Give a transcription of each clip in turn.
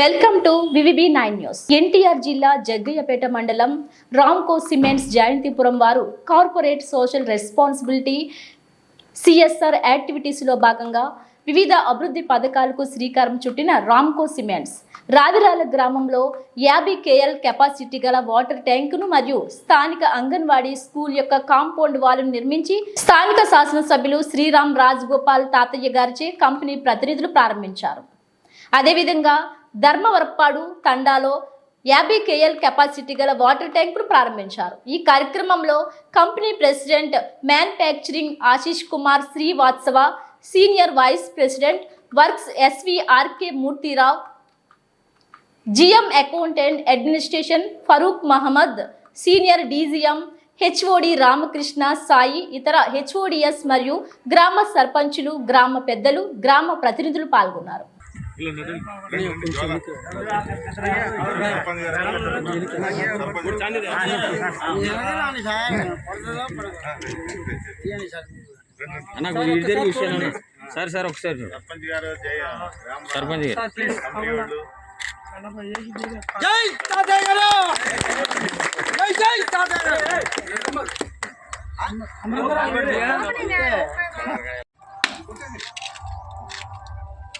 Welcome to VVB nine news. NTR జిల్లా జగ్గయ్యపేట మండలం Ramco cements Jayanthipuram వారు కార్పొరేట్ సోషల్ రెస్పాన్సిబిలిటీ సిఎస్ఆర్ యాక్టివిటీస్లో భాగంగా వివిధ అభివృద్ధి పథకాలకు శ్రీకారం చుట్టిన రామ్కో సిమెంట్స్. రావిరాల గ్రామంలో యాభై కేఎల్ కెపాసిటీ గల వాటర్ ట్యాంకును మరియు స్థానిక అంగన్వాడీ స్కూల్ యొక్క కాంపౌండ్ వాల్ను నిర్మించి స్థానిక శాసనసభ్యులు శ్రీరామ్ రాజగోపాల్ తాతయ్య గారిచే కంపెనీ ప్రతినిధులు ప్రారంభించారు. అదేవిధంగా ధర్మవరప్పాడు తండాలో యాభై కేఎల్ కెపాసిటీ గల వాటర్ ట్యాంకును ప్రారంభించారు. ఈ కార్యక్రమంలో company president manufacturing Ashish Kumar Srivastava senior vice president works SVRK Murthy Rao GM accountant administration Farooq Mohammed senior DGM HOD Ramakrishna Sai ఇతర హెచ్ఓడిఎస్ మరియు గ్రామ సర్పంచులు గ్రామ పెద్దలు గ్రామ ప్రతినిధులు పాల్గొన్నారు. అన్న ఇద్దరు విషయాలు సార్ సార్ ఒకసారి. సర్పంచ్ గారు సర్పంచ్ గారు కంపెనీ వాళ్ళు జై తాతయ్య గారు జై జై తాతయ్య గారు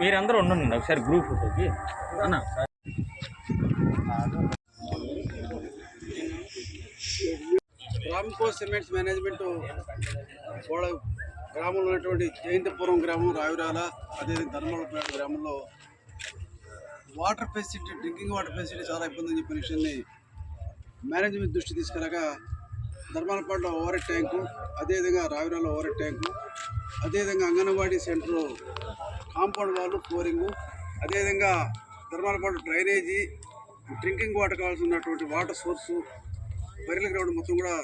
మీరందరూ ఉండండి ఒకసారి గ్రూప్ ఫోటోకి అన్న. రామ్కో సిమెంట్స్ మేనేజ్మెంట్ కూడా గ్రామంలో ఉన్నటువంటి జయంతిపురం గ్రామం రావిరాల అదేవిధంగా ధర్మలపేట గ్రామంలో water facility drinking water facility చాలా ఇబ్బంది అని చెప్పిన విషయాన్ని మేనేజ్మెంట్ దృష్టి తీసుకురాగా ధర్మాలపేటలో ఓవర్ ట్యాంకు అదేవిధంగా రావిరాలో ఓవర్ ట్యాంకు అదేవిధంగా అంగన్వాడీ సెంటర్ కాంపౌండ్ వాళ్ళు ఫ్లోరింగు అదేవిధంగా ధర్మాలపేట డ్రైనేజీ డ్రింకింగ్ వాటర్ కావాల్సినటువంటి వాటర్ సోర్సు బరిల గ్రౌండ్ మొత్తం కూడా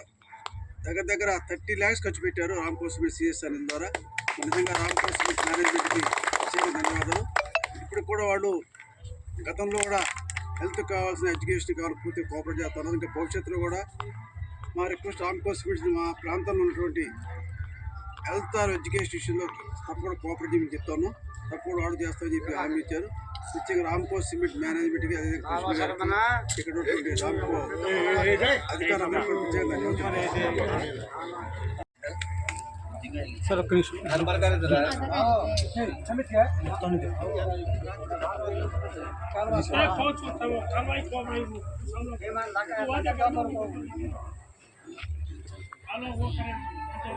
దగ్గర దగ్గర థర్టీ ల్యాక్స్ ఖర్చు పెట్టారు రామ్కో సిఎస్ సిఎస్ఆర్ ద్వారా. నిజంగా రామ్కో సిమెంట్ మేనేజ్మెంట్కి ప్రత్యేక ధన్యవాదాలు. ఇప్పుడు కూడా వాళ్ళు గతంలో కూడా హెల్త్ కావాల్సిన ఎడ్యుకేషన్ కావాలి పూర్తి కోఆపరేట్ చేస్తున్నారు ఇంకా భవిష్యత్తులో కూడా మా రిక్వెస్ట్ ఆంకోస్ గురించి మా ప్రాంతంలో ఉన్నటువంటి హెల్త్ ఆర్ ఎడ్యుకేషన్ ఇష్యూలో తప్పకుండా కోఆపరేట్ చేయమని చెప్తాను తప్పకుండా ఆర్డర్ చేస్తామని చెప్పి హామీ ఇచ్చారు ముఖ్యంగా రామ్కో సిమెంట్ మేనేజ్మెంట్కి ఇక్కడ ఉన్నటువంటి రామ్కో అధికారులందరూ సార్ ఒక్క నిమిషం kalau gua keren atau